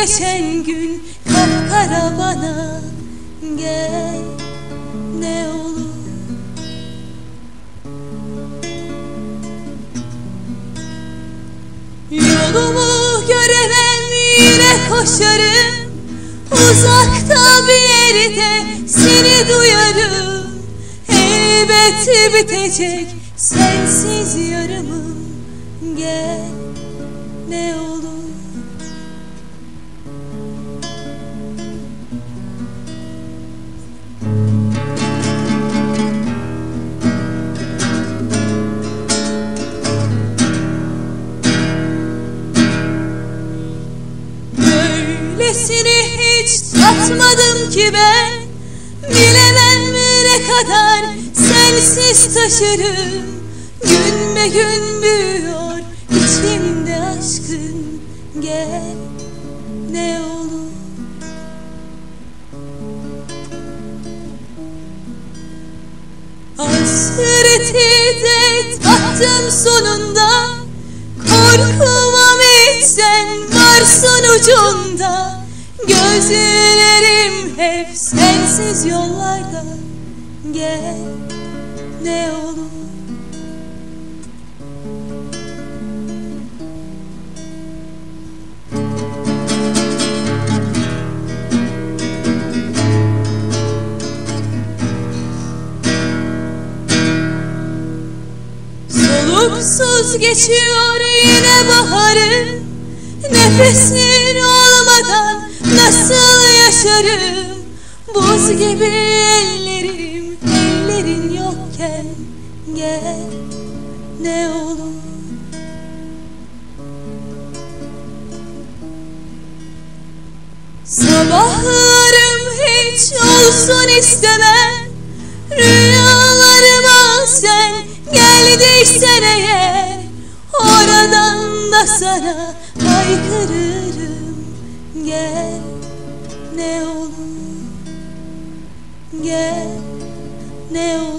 geçen gün kapkara bana gel ne olur. Yolumu göremem yine koşarım. Uzakta bir yerde seni duyarım. Elbet bitecek sensiz Böylesini hiç tatmadım ki ben. Bilemem ne kadar sensiz taşırım. Gün be gün büyüyor içimde aşkın. Gel ne olur. Hasreti de tattım sonunda. Korkumam hiç sen varsın ucunda Gözlerim hep sensiz yollarda. Gel ne olur. Soluksuz geçiyor yine baharım Nefesin olmadan nasıl yaşarım? Buz gibi ellerim ellerin yokken Gel ne olur. Sabahlarım hiç olsun istemem Rüyalarıma sen geldiysen eğer Oradan da sana haykırırım Gel ne olur Gel ne olur